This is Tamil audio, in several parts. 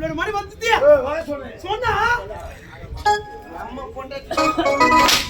இவ்வளவு மணி வந்துட்டியா? சொன்னா? நம்ம பொண்டாட்டி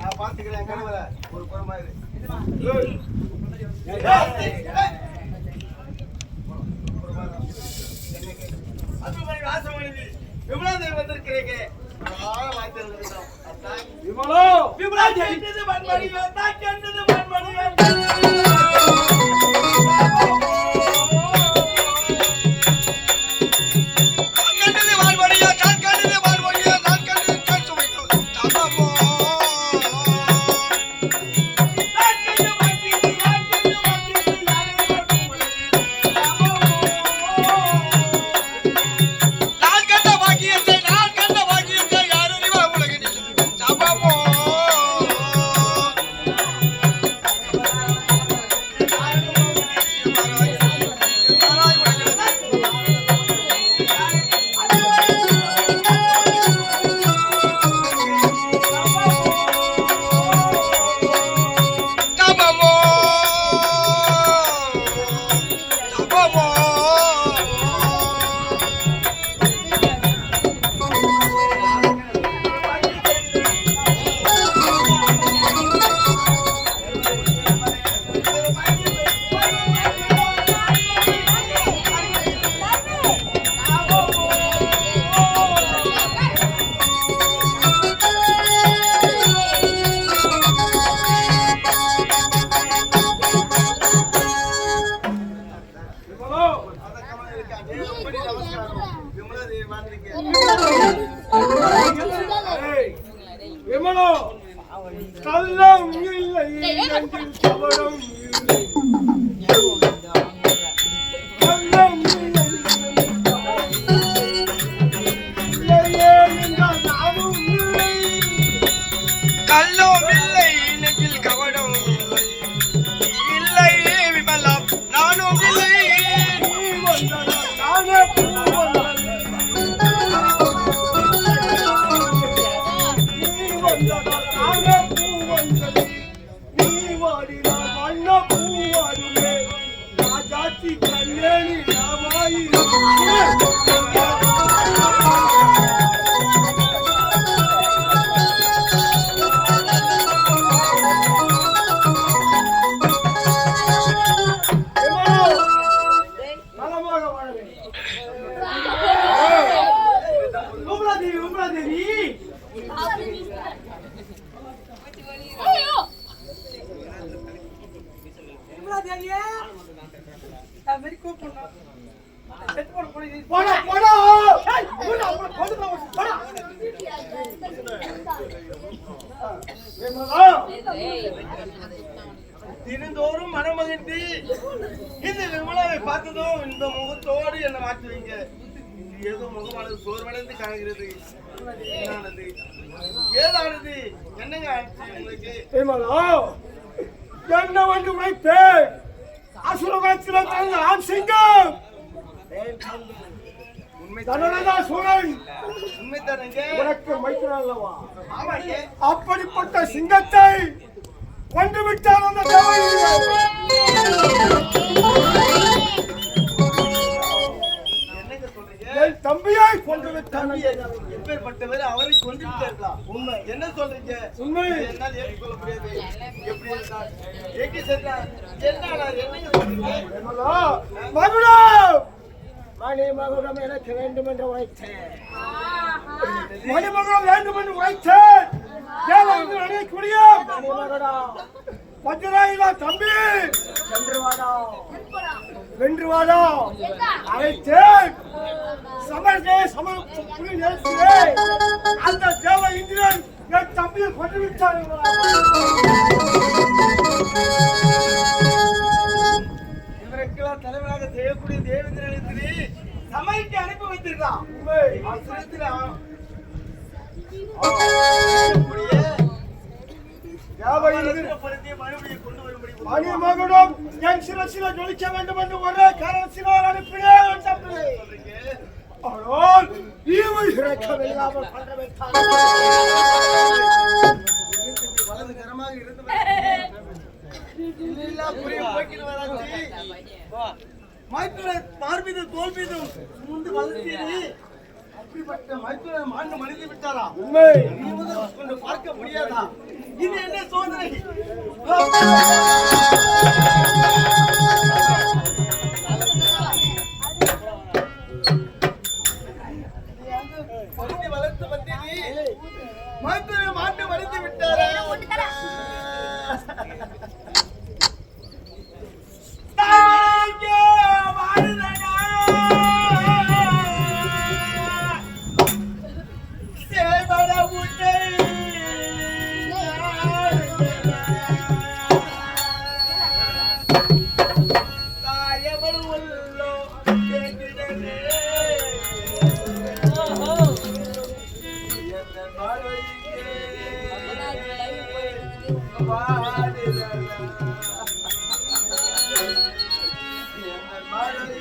நான் பாத்துக்கிறேன் கனவுல. ஒரு புறமா இரு. எதும்மா? ஏய், ஏய், ஏய். அன்புமணி வாசமணி விமலா தேவி வந்திருக்கிறீங்க விமலா தேவி. கேட்டது மண்மணியோ, தான் வாழ வேண்டும் விமலா தேவி, விமலா தேவி. விமலா தேவியே. அது மாதிரி கூப்பிடணும். செத்து போன பொண்ணு இது. போடா போடா ஏய், போடா, போடா, போடா, போடா. தினந்தோறும் மனமகிழ்ந்து இந்த விமலாவை பார்த்ததும் இந்த முகத்தோடு என்னை மாற்றுவீங்க. ஏதோ முகமானது சோர்வடைந்து காணுகிறது. என்னானது? ஏதானது? என்னங்க உங்களுக்கு? என்ன வந்து உழைப்பேன் அசுரகுலத்தில் பிறந்த ஆண் சிங்கம். உண்மை தன்னுடன் சூழல் உண்மை தரங்க உனக்கு ஆமாங்க. அப்படிப்பட்ட சிங்கத்தை கொண்டு விட்டார் அந்த என் தம்பியை கொண்டு விட்டான் எப்பேற்பட்டவர் அவரை கொண்டுட்டு இருக்கலாம் உண்மை. என்ன சொல்றீங்க? உண்மை. என்னால் ஏற்றுக்கொள்ள முடியாது. எப்படி சென்றார் என்ன? என்னங்க சொல்றீங்க? எனக்கு வேண்டும் என்று உழைத்தேன் மணிமகன் வேண்டும் என்று அடையக்கூடிய வஜ்ராயுதா தம்பி. வென்று வாடா அழைத்தேன். சமர்கே சமர் புலி நேசிலே மணிமகனும் என் சிரசில ஜொலிக்க வேண்டும் என்று ஒரே காரணத்தினால் அனுப்பினேன் ஆனால் ஈவை இறக்கமில்லாமல் பண்ண வைத்தார் வலது கரமாக இருந்து மைத்துன பார்மீதும் தோல் மீதும் சுமந்து வளர்த்தீரி. அப்படிப்பட்ட மைத்துன மாண்டு மனித விட்டாரா? உண்மை. நீ முதல் கொண்டு பார்க்க முடியாதா? இது என்ன சோதனை? ஹரி